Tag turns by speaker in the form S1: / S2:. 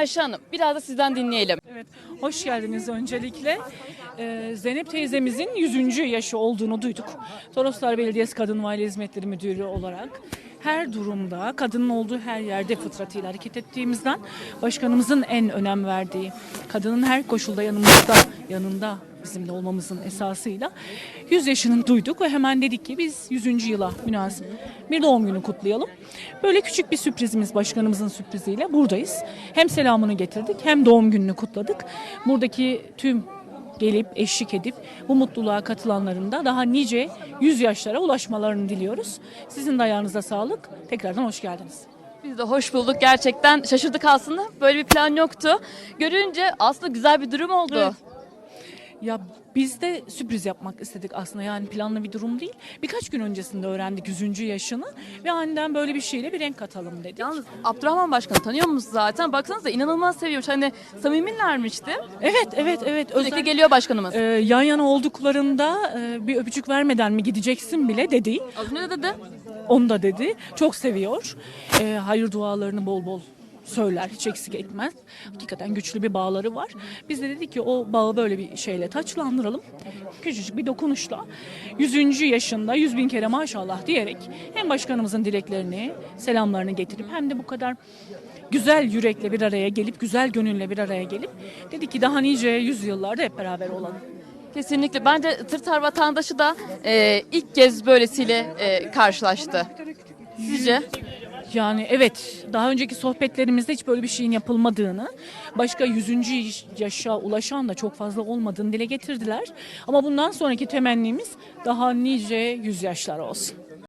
S1: Ayşe Hanım biraz da sizden dinleyelim.
S2: Evet, hoş geldiniz öncelikle. Ee, Zeynep teyzemizin 100. yaşı olduğunu duyduk. Toroslar Belediyesi Kadın ve Aile Hizmetleri Müdürü olarak her durumda, kadının olduğu her yerde fıtratıyla hareket ettiğimizden başkanımızın en önem verdiği, kadının her koşulda yanımızda, yanında bizimle olmamızın esasıyla 100 yaşını duyduk ve hemen dedik ki biz 100. yıla münasip bir doğum günü kutlayalım. Böyle küçük bir sürprizimiz başkanımızın sürpriziyle buradayız. Hem selamını getirdik hem doğum gününü kutladık. Buradaki tüm gelip eşlik edip bu mutluluğa katılanların da daha nice 100 yaşlara ulaşmalarını diliyoruz. Sizin de ayağınıza sağlık. Tekrardan hoş geldiniz.
S1: Biz de hoş bulduk. Gerçekten şaşırdık aslında. Böyle bir plan yoktu. Görünce aslında güzel bir durum oldu.
S2: Evet. Ya biz de sürpriz yapmak istedik aslında yani planlı bir durum değil. Birkaç gün öncesinde öğrendik 100. yaşını ve aniden böyle bir şeyle bir renk katalım dedik.
S1: Yalnız Abdurrahman Başkanı tanıyor musunuz zaten? Baksanıza inanılmaz seviyormuş. Hani samimilermişti.
S2: Evet evet evet.
S1: Sürekli
S2: Özel,
S1: geliyor başkanımız.
S2: Ee, yan yana olduklarında e, bir öpücük vermeden mi gideceksin bile dedi.
S1: Az önce de dedi.
S2: Onu da dedi. Çok seviyor. Ee, hayır dualarını bol bol söyler. Hiç eksik etmez. Hakikaten güçlü bir bağları var. Biz de dedik ki o bağı böyle bir şeyle taçlandıralım. Küçücük bir dokunuşla. 100. yaşında 100 bin kere maşallah diyerek hem başkanımızın dileklerini, selamlarını getirip hem de bu kadar güzel yürekle bir araya gelip, güzel gönülle bir araya gelip dedik ki daha nice yüzyıllarda hep beraber olalım.
S1: Kesinlikle. Bence Tırtar vatandaşı da e, ilk kez böylesiyle e, karşılaştı. Sizce?
S2: Yani evet daha önceki sohbetlerimizde hiç böyle bir şeyin yapılmadığını, başka 100. yaşa ulaşan da çok fazla olmadığını dile getirdiler. Ama bundan sonraki temennimiz daha nice yüz yaşlar olsun.